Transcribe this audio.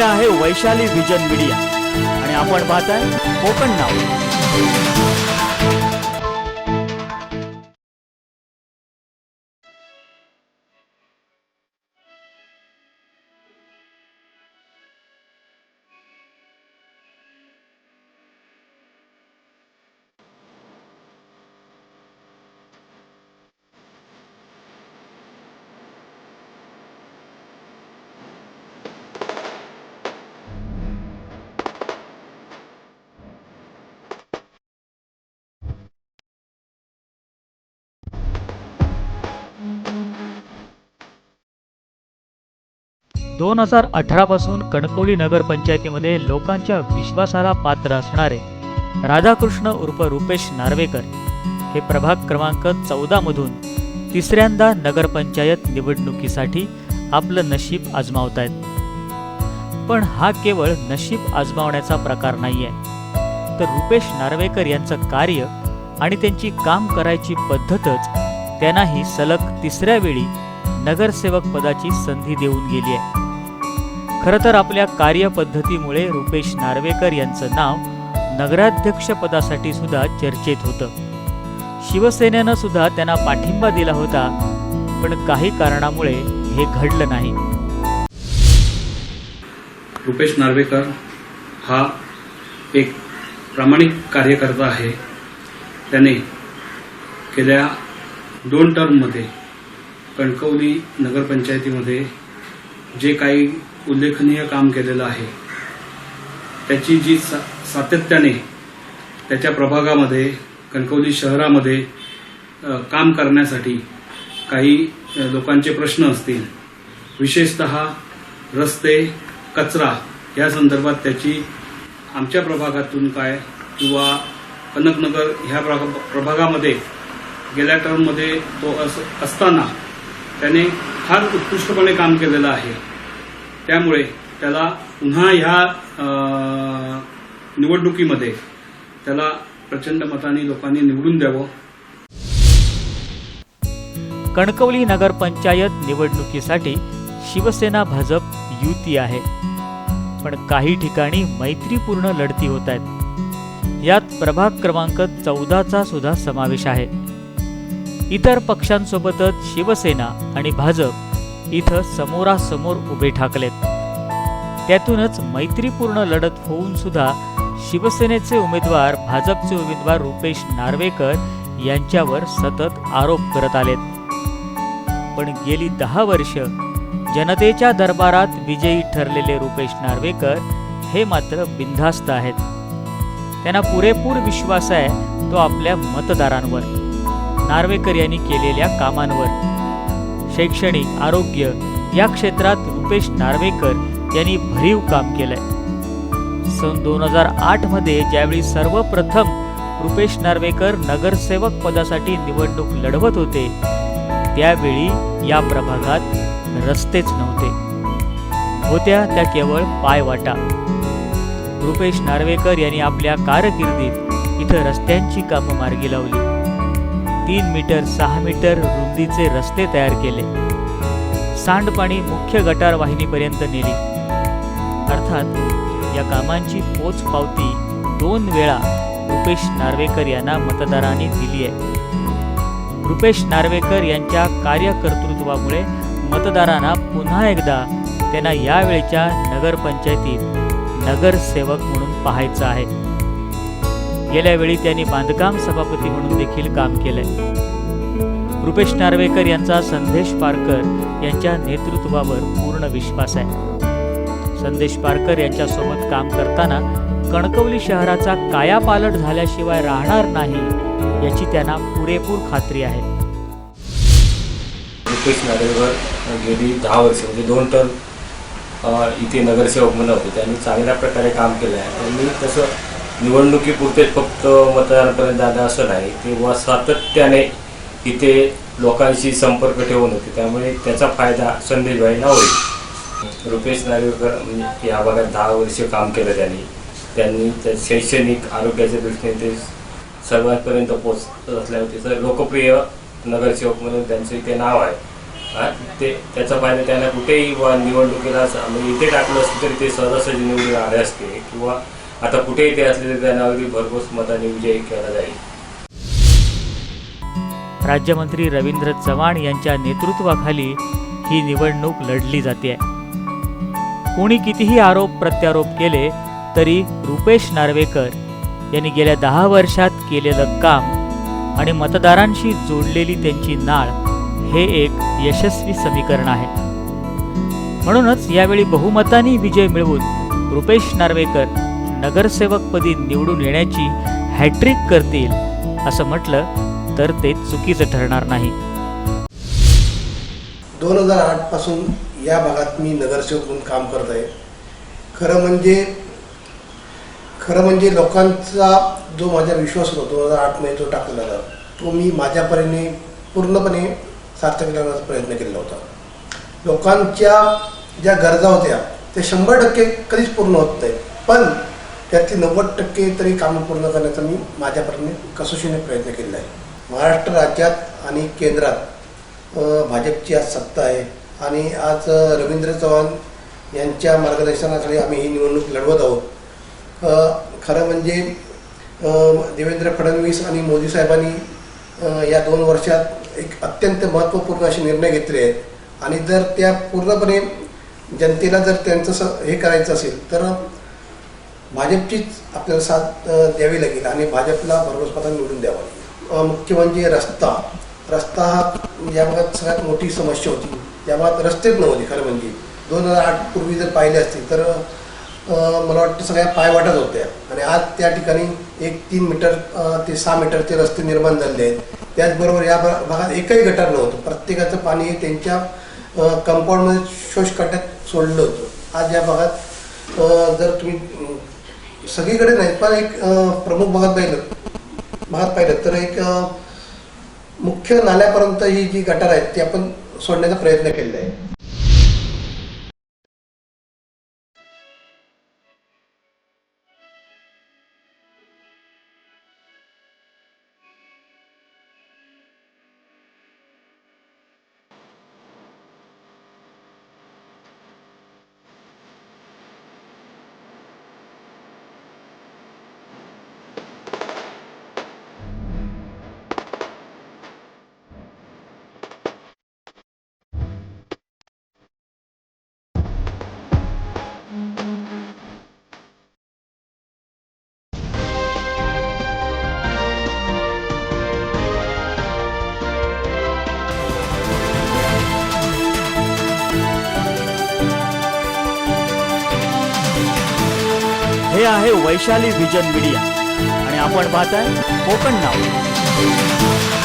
हे आहे Vaishali vision media. आणि आपण पाहताय कोकण नाव. दोन हजार अठरापासून कणकवली नगरपंचायतीमध्ये लोकांच्या विश्वासाला पात्र असणारे राधाकृष्ण उर्फ रुपेश नार्वेकर हे प्रभाग क्रमांक चौदामधून तिसऱ्यांदा नगरपंचायत निवडणुकीसाठी आपलं नशीब आजमावत आहेत पण हा केवळ नशीब आजमावण्याचा प्रकार नाही आहे तर रुपेश नार्वेकर यांचं कार्य आणि त्यांची काम करायची पद्धतच त्यांनाही सलग तिसऱ्या वेळी नगरसेवक पदाची संधी देऊन गेली आहे खरं तर आपल्या कार्यपद्धतीमुळे रुपेश नार्वेकर यांचं नाव नगराध्यक्ष पदासाठी सुद्धा चर्चेत होतं. शिवसेनेनं सुद्धा त्यांना पाठिंबा दिला होता पण काही कारणामुळे हे घडलं नाही. रुपेश नार्वेकर हा एक प्रामाणिक कार्यकर्ता आहे. त्याने गेल्या दोन टर्ममध्ये कणकवली नगरपंचायतीमध्ये जे काही उल्लेखनीय काम केलेलं आहे. त्याची जी सा सातत्याने त्याच्या प्रभागामध्ये कणकवली शहरामध्ये काम करण्यासाठी काही लोकांचे प्रश्न असतील. विशेषत रस्ते कचरा या संदर्भात त्याची आमच्या प्रभागातून काय किंवा कनकनगर ह्या प्रभा- प्रभागामध्ये गेल्या टर्ममध्ये तो अस असताना त्याने फार उत्कृष्टपणे काम केलेलं आहे. त्यामुळे त्याला पुन्हा ह्या निवडणुकीमध्ये त्याला प्रचंड मताने लोकांनी निवडून द्यावं. कणकवली नगरपंचायत निवडणुकीसाठी शिवसेना भाजप युती आहे. पण काही ठिकाणी मैत्रीपूर्ण लढती होत आहेत. यात प्रभाग क्रमांक चौदाचा सुद्धा समावेश आहे. इतर पक्षांसोबतच शिवसेना आणि भाजप इथं समोरासमोर उभे ठाकलेत. त्यातूनच मैत्रीपूर्ण लढत होऊन सुद्धा शिवसेनेचे उमेदवार भाजपचे उमेदवार रुपेश नार्वेकर यांच्यावर सतत आरोप करत आलेत. पण गेली दहा वर्ष जनतेच्या दरबारात विजयी ठरलेले रुपेश नार्वेकर हे मात्र बिनधास्त आहेत. त्यांना पुरेपूर विश्वास आहे तो आपल्या मतदारांवर. नार्वेकर यांनी केलेल्या कामांवर. शैक्षणिक आरोग्य या क्षेत्रात रुपेश नार्वेकर यांनी भरीव काम केलंय. सन दोन हजार आठमध्ये ज्यावेळी सर्वप्रथम रुपेश नार्वेकर नगरसेवक पदासाठी निवडणूक लढवत होते त्यावेळी या प्रभागात रस्तेच नव्हते. होत्या त्या केवळ पायवाटा. रुपेश नार्वेकर यांनी आपल्या कारकिर्दीत इथं रस्त्यांची कामं मार्गी लावली. तीन मीटर सहा मीटर रुंदीचे रस्ते तयार केले. सांडपाणी मुख्य गटार वाहिनीपर्यंत नेली. अर्थात या कामांची पोच पावती दोन वेळा रुपेश नार्वेकर यांना मतदारांनी दिली आहे रुपेश नार्वेकर यांच्या कार्यकर्तृत्वामुळे मतदारांना पुन्हा एकदा त्यांना यावेळच्या नगरपंचायतीत नगरसेवक म्हणून पाहायचं आहे. गेल्या वेळी त्यांनी बांधकाम सभापती म्हणून देखील काम केलंय. रुपेश नार्वेकर यांचा संदेश पारकर यांच्या नेतृत्वावर पूर्ण विश्वास आहे. संदेश पारकर यांच्यासोबत काम करताना कणकवली शहराचा कायापालट झाल्याशिवाय राहणार नाही याची त्यांना पुरेपूर खात्री आहे. रुपेश नार्वेकर गेली दहा वर्ष म्हणजे दोन टर्म इथे नगरसेवक म्हणून होते. त्यांनी चांगल्या प्रकारे काम केलं आहे त्यांनी तसं निवडणुकीपुरते फक्त मतदारांपर्यंत जाणं असं नाही तेव्हा सातत्याने इथे लोकांशी संपर्क ठेवून होते. त्यामुळे त्याचा फायदा संदेशभाईंना होईल. रुपेश नार्वेकर म्हणजे या भागात दहा वर्ष काम केलं त्यांनी. त्यांनी त्या शैक्षणिक आरोग्याच्या दृष्टीने ते सर्वांपर्यंत पोचत असल्यामुळे त्याचं लोकप्रिय नगरसेवक म्हणून त्यांचं इथे नाव आहे. ते त्याचा फायदा त्यांना कुठेही निवडणुकीला स- म्हणजे इथे टाकलं असतं तरी ते सहजासहजी निवडून आले असते किंवा आता कुठेही ते असले तरी त्यांना अगदी भरघोस मताने विजय केला जाईल. राज्यमंत्री रवींद्र चव्हाण यांच्या नेतृत्वाखाली ही निवडणूक लढली जाते. कोणी कितीही आरोप प्रत्यारोप केले तरी रुपेश नार्वेकर यांनी गेल्या दहा वर्षात केलेलं काम आणि मतदारांशी जोडलेली त्यांची नाळ हे एक यशस्वी समीकरण आहे. म्हणूनच यावेळी बहुमतानी विजय मिळवून रुपेश नार्वेकर नगरसेवकपदी निवडून येण्याची हॅट्रिक करतील असं म्हटलं तर ते चुकीचं ठरणार नाही. दोन हजार आठपासून या भागात मी नगरसेवक म्हणून काम करत आहे. खरं म्हणजे खरं म्हणजे लोकांचा जो माझा विश्वास होता दोन हजार आठमध्ये जो टाकलेला होता तो मी माझ्या परीने पूर्णपणे सार्थक करण्याचा प्रयत्न केलेला होता. लोकांच्या ज्या गरजा होत्या त्या शंभर टक्के कधीच पूर्ण होत नाही पण त्यातली नव्वद टक्के तरी कामं पूर्ण करण्याचा मी माझ्यापर्यंत कसोशीने प्रयत्न केलेला आहे. महाराष्ट्र राज्यात आणि केंद्रात भाजपची आज सत्ता आहे. आणि आज रवींद्र चव्हाण यांच्या मार्गदर्शनाखाली आम्ही ही निवडणूक लढवत आहोत. खरं म्हणजे देवेंद्र फडणवीस आणि मोदी साहेबांनी या दोन वर्षात एक अत्यंत महत्त्वपूर्ण असे निर्णय घेतले आहेत. आणि जर त्या पूर्णपणे जनतेला जर त्यांचं स हे करायचं असेल तर भाजपचीच आपल्याला साथ द्यावी लागेल आणि भाजपला भरघोस मतांनी निवडून द्यावं लागेल. मुख्य म्हणजे रस्ता. रस्ता हा या भागात सगळ्यात मोठी समस्या होती. या भागात रस्तेच नव्हते खरं म्हणजे. दोन हजार आठ पूर्वी जर पाहिले असतील तर मला वाटतं सगळ्या पायवाटच होत्या. आणि आज त्या ठिकाणी एक तीन मीटर ते सहा मीटरचे रस्ते निर्माण झाले आहेत. त्याचबरोबर या भा- भागात एकही गटार नव्हतं. प्रत्येकाचं पाणी हे त्यांच्या कंपाऊंडमध्ये शोषखड्ड्यात सोडलं होतं. आज या भागात जर तुम्ही सगळीकडे नाही पण एक प्रमुख भागात पाहिलं भागात पाहिलं तर एक मुख्य नाल्यापर्यंत ही जी गटार आहेत ती आपण सोडण्याचा प्रयत्न केलेला आहे. हे आहे वैशाली विजन मीडिया. आणि आपण पाहताय कोकण नाव.